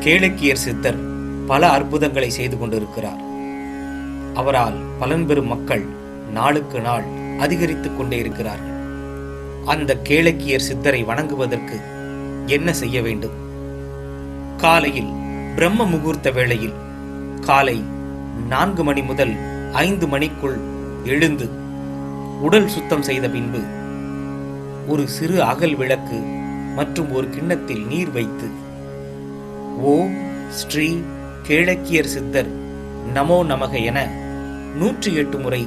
கேளக்கியர் சித்தர் பல அற்புதங்களை செய்து கொண்டிருக்கிறார். அவரால் பலன் பெறும் மக்கள் நாளுக்கு நாள் அதிகரித்துக் கொண்டே இருக்கிறார்கள். அந்த கேளக்கியர் சித்தரை வணங்குவதற்கு என்ன செய்ய வேண்டும்? காலையில் பிரம்ம முகூர்த்த வேளையில் காலை நான்கு மணி முதல் ஐந்து மணிக்குள் எழுந்து உடல் சுத்தம் செய்த பின்பு ஒரு சிறு அகல் விளக்கு மற்றும் ஒரு கிண்ணத்தில் நீர் வைத்து ஓம் ஸ்ரீ கேளக்கியர் சித்தர் நமோ நமக என நூற்றி எட்டு முறை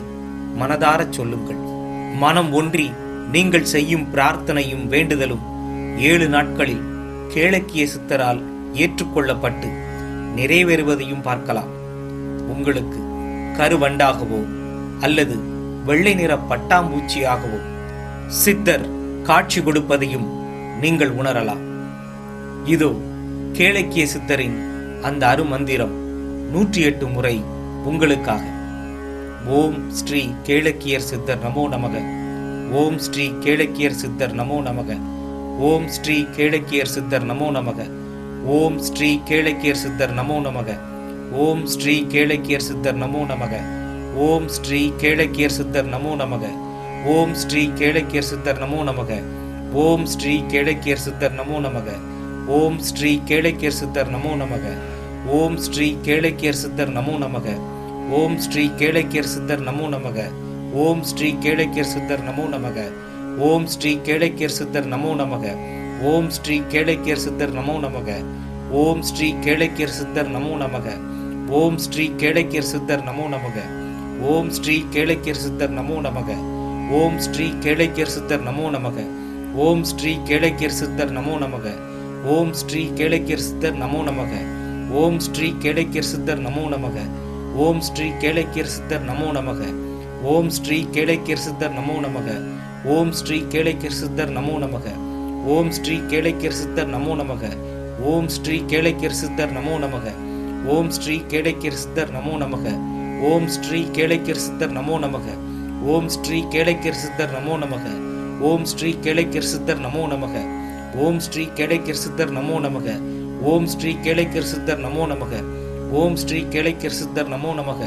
மனதாரச் சொல்லுங்கள். மனம் ஒன்றி நீங்கள் செய்யும் பிரார்த்தனையும் வேண்டுதலும் ஏழு நாட்களில் கேளக்கிய சித்தரால் ஏற்றுக்கொள்ளப்பட்டு நிறைவேறுவதையும் பார்க்கலாம். உங்களுக்கு கருவண்டாகவோ அல்லது வெள்ளை நிற பட்டாம்பூச்சியாகவோ சித்தர் காட்சி கொடுப்பதையும் நீங்கள் உணரலாம். இதோ கேளக்கிய சித்தரின் அந்த அருமந்திரம் நூற்றி எட்டு முறை உங்களுக்காக. ஓம் ஸ்ரீ கேளக்கியர் சித்தர் நமோ நமக. ஓம் ஸ்ரீ கேளக்கியர் சித்தர் நமோ நமக. ஓம் ஸ்ரீ கேளக்கியர் சித்தர் நமோ நமக. ஓம் ஸ்ரீ கேளக்கியர் சித்தர் நமோ நமக. ஓம் ஸ்ரீ கேளக்கியர் சித்தர் நமோ நமக. ஓம் ஸ்ரீ கேளக்கியர் சித்தர் நமோ நமக. ஓம் ஸ்ரீ கேளக்கியர் சித்தர் நமோ நமக. ஓம் ஸ்ரீ கேளக்கியர் சித்தர் நமோ நமக. ஓம் ஸ்ரீ கேளக்கியர் சித்தர் நமோ நமக ஓம் ஸ்ரீ கேளக்கியர் சித்தர் நமோ நமக ஓம் ஸ்ரீ கேளக்கியர் சித்தர் நமோ நமக ஓம் ஸ்ரீ கேளக்கியர் சித்தர் நமோ நமக ஓம் ஸ்ரீ கேளக்கியர் சித்தர் நமோ நமக ஓம் ஸ்ரீ கேளக்கியர் சித்தர் நமோ நமக ஓம் ஸ்ரீ கேளக்கியர் சித்தர் நமோ நமக ஓம் ஸ்ரீ கேளக்கியர் சித்தர் நமோ நமக ஓம் ஸ்ரீ கேளக்கியர் சித்தர் நமோ நமக ஓம் ஸ்ரீ கேளக்கியர் சித்தர் நமோ நமக ஓம் ஸ்ரீ கேளக்கியர் சித்தர் நமோ நமக ஓம் ஸ்ரீ கேளைக்கியர் சித்தர் நமோ நமக ஓம் ஸ்ரீ கேளைக்கியர் சித்தர் நமோ நமக ஓம் ஸ்ரீ கேளைக்கியர் சித்தர் நமோ நமக ஓம் ஸ்ரீ கேளைக்கியர் சித்தர் நமோ நமக ஓம் ஸ்ரீ கேளைக்கியர் சித்தர் நமோ நமக ஓம் ஸ்ரீ கேளைக்கியர் சித்தர் நமோ நமக ஓம் ஸ்ரீ கேளைக்கியர் சித்தர் நமோ நமக ஓம் ஸ்ரீ கேளைக்கியர் சித்தர் நமோ நமக ஓம் ஸ்ரீ கேளைக்கியர் சித்தர் நமோ நமக ஓம் ஸ்ரீ கேளைக்கியர் சித்தர் நமோ நமக ஓம் ஸ்ரீ கேளைக்கியர் சித்தர் நமோ நமக ஓம் ஸ்ரீ கேளைக்கர் சித்தர் நமோ நமக ஓம் ஸ்ரீ கேளைக்கர் சித்தர் நமோ நமக ஓம் ஸ்ரீ கேளைக்கர் சித்தர் நமோ நமக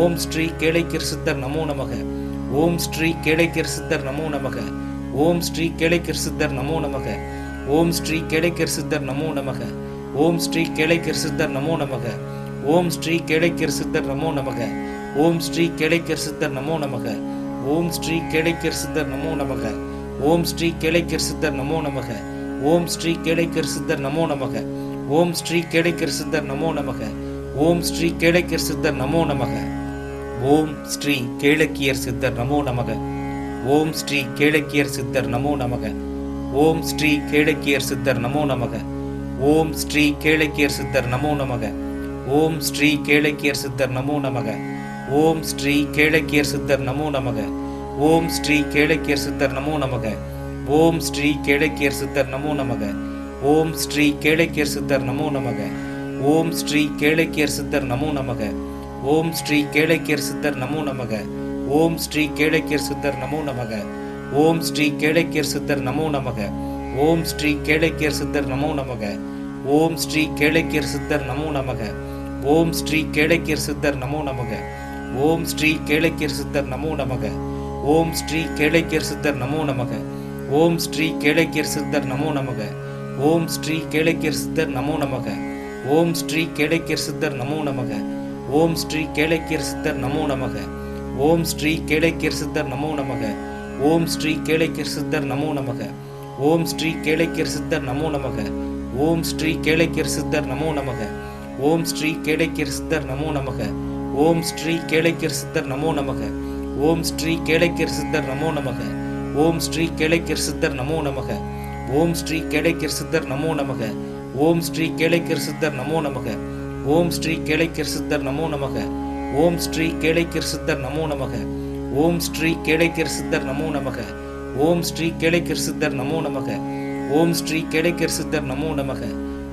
ஓம் ஸ்ரீ கேளைக்கர் சித்தர் நமோ நமக ஓம் ஸ்ரீ கேளைக்கர் சித்தர் நமோ நமக ஓம் ஸ்ரீ கேளைக்கர் சித்தர் நமோ நமக ஓம் ஸ்ரீ கேளைக்கர் சித்தர் நமோ நமக ஓம் ஸ்ரீ கேளைக்கர் சித்தர் நமோ நமக ஓம் ஸ்ரீ கேளைக்கர் சித்தர் நமோ நமக ஓம் ஸ்ரீ கேளைக்கர் சித்தர் நமோ நமக ஓம் ஸ்ரீ கேளைக்கர் சித்தர் நமோ நமக ஓம் ஸ்ரீ கேளைக்கர் சித்தர் நமோ நமக ஓம் ஸ்ரீ கேடைக்கர் சித்தர் நமோ நமக ஓம் ஸ்ரீ கேடைக்கர் சித்தர் நமோ நமக ஓம் ஸ்ரீ கேடைக்கர் சித்தர் நமோ நமக ஓம் ஸ்ரீ கேளக்கியர் சித்தர் நமோ நமக ஓம் ஸ்ரீ கேளக்கியர் சித்தர் நமோ நமக ஓம் ஸ்ரீ கேளக்கியர் சித்தர் நமோ நமக ஓம் ஸ்ரீ கேளக்கியர் சித்தர் நமோ நமக ஓம் ஸ்ரீ கேளக்கியர் சித்தர் நமோ நமக ஓம் ஸ்ரீ கேளக்கியர் சித்தர் நமோ நமக ஓம் ஸ்ரீ கேளக்கியர் சித்தர் நமோ நமக ஓம் ஸ்ரீ கேளக்கியர் சித்தர் நமோ நமக ஓம் ஸ்ரீ கேளக்கியர் சித்தர் நமோ நமக ஓம் ஸ்ரீ கேளக்கியர் சித்தர் நமோ நமக ஓம் ஸ்ரீ கேளக்கியர் சித்தர் நமோ நமக ஓம் ஸ்ரீ கேளக்கியர் சித்தர் நமோ நமக ஓம் ஸ்ரீ கேளக்கியர் சித்தர் நமோ நமக ஓம் ஸ்ரீ கேளக்கியர் சித்தர் நமோ நமக ஓம் ஸ்ரீ கேளக்கியர் சித்தர் நமோ நமக ஓம் ஸ்ரீ கேளக்கியர் சித்தர் நமோ நமக ஓம் ஸ்ரீ கேளக்கியர் சித்தர் நமோ நமக ஓம் ஸ்ரீ கேளக்கியர் சித்தர் நமோ நமக ஓம் ஸ்ரீ கேளக்கியர் சித்தர் நமோ நமக ஓம் ஸ்ரீ கேளக்கியர் சித்தர் நமோ நமக ஓம் ஸ்ரீ கேளக்கியர் சித்தர் நமோ நமக ஓம் ஸ்ரீ கேளக்கியர் சித்தர் நமோ நமக ஓம் ஸ்ரீ கேளக்கியர் சித்தர் நமோ நமக ஓம் ஸ்ரீ கேளக்கியர் சித்தர் நமோ நமக ஓம் ஸ்ரீ கேளக்கியர் சித்தர் நமோ நமக ஓம் ஸ்ரீ கேளக்கியர் சித்தர் நமோ நமக ஓம் ஸ்ரீ கேளக்கியர் சித்தர் நமோ நமக ஓம் ஸ்ரீ கேளக்கியர் சித்தர் நமோ நமக ஓம் ஸ்ரீ கேளக்கியர் சித்தர் நமோ நமக ஓம் ஸ்ரீ கேளைக்கர் சித்தர் நமோ நமக ஓம் ஸ்ரீ கேளைக்கர் சித்தர் நமோ நமக ஓம் ஸ்ரீ கேளைக்கர் சித்தர் நமோ நமக ஓம் ஸ்ரீ கேளைக்கர் சித்தர் நமோ நமக ஓம் ஸ்ரீ கேளைக்கர் சித்தர் நமோ நமக ஓம் ஸ்ரீ கேளைக்கர் சித்தர் நமோ நமக ஓம் ஸ்ரீ கேளைக்கர் சித்தர் நமோ நமக ஓம் ஸ்ரீ கேளைக்கர் சித்தர் நமோ நமக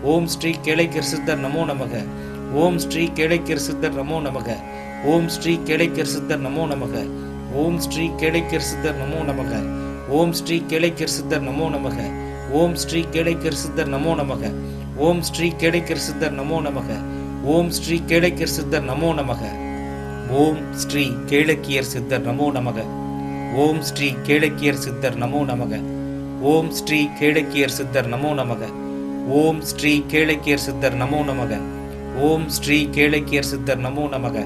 ஓம் ஸ்ரீ கேளைக்கர் சித்தர் நமோ நமக ஓம் ஸ்ரீ கேளைக்கர் சித்தர் நமோ நமக ஓம் ஸ்ரீ கேளைக்கர் சித்தர் நமோ நமக ஓம் ஸ்ரீ கேளைக்கர் சித்தர் நமோ நமக ஓம் ஸ்ரீ கேளைக்கர் சித்தர் நமோ நமக ஓம் ஸ்ரீ கேளைக்கர் சித்தர் நமோ நமக ஓம் ஸ்ரீ கேளைக்கர் சித்தர் நமோ நமக ஓம் ஸ்ரீ கேளைக்கர் சித்தர் நமோ நமக ஓம் ஸ்ரீ கேளக்கியர் சித்தர் நமோ நமக ஓம் ஸ்ரீ கேளக்கியர் சித்தர் நமோ நமக ஓம் ஸ்ரீ கேளக்கியர் சித்தர் நமோ நமக ஓம் ஸ்ரீ கேளக்கியர் சித்தர் நமோ நமக ஓம் ஸ்ரீ கேளக்கியர் சித்தர் நமோ நமக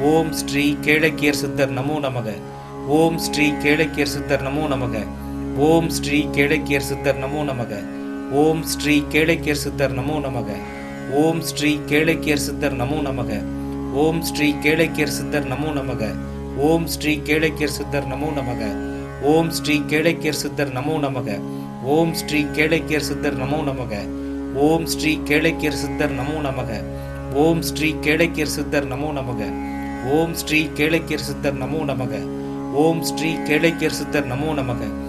ஓம் ஸ்ரீ கேளக்கியர் சித்தர் நமோ நமக ஓம் ஸ்ரீ கேளக்கியர் சித்தர் நமோ நமக ஓம் ஸ்ரீ கேளக்கியர் சித்தர் நமோ நமக ஓம் ஸ்ரீ கேளக்கியர் சித்தர் நமோ நமக ஓம் ஸ்ரீ கேளக்கியர் சித்தர் நமோ நமக ஓம் ஸ்ரீ கேளக்கியர் சித்தர் நமோ நமக ஓம் ஸ்ரீ கேளக்கியர் சித்தர் நமோ நமக ஓம் ஸ்ரீ கேளக்கியர் சித்தர் நமோ நமக ஓம் ஸ்ரீ கேளக்கியர் சித்தர் நமோ நமக ஓம் ஸ்ரீ கேளக்கியர் சித்தர் நமோ நமக ஓம் ஸ்ரீ கேளக்கியர் சித்தர் நமோ நமக ஓம் ஸ்ரீ கேளைக்கியர் சித்தர் நமோ நமக. ஓம் ஸ்ரீ கேளைக்கியர் சித்தர் நமோ நமக.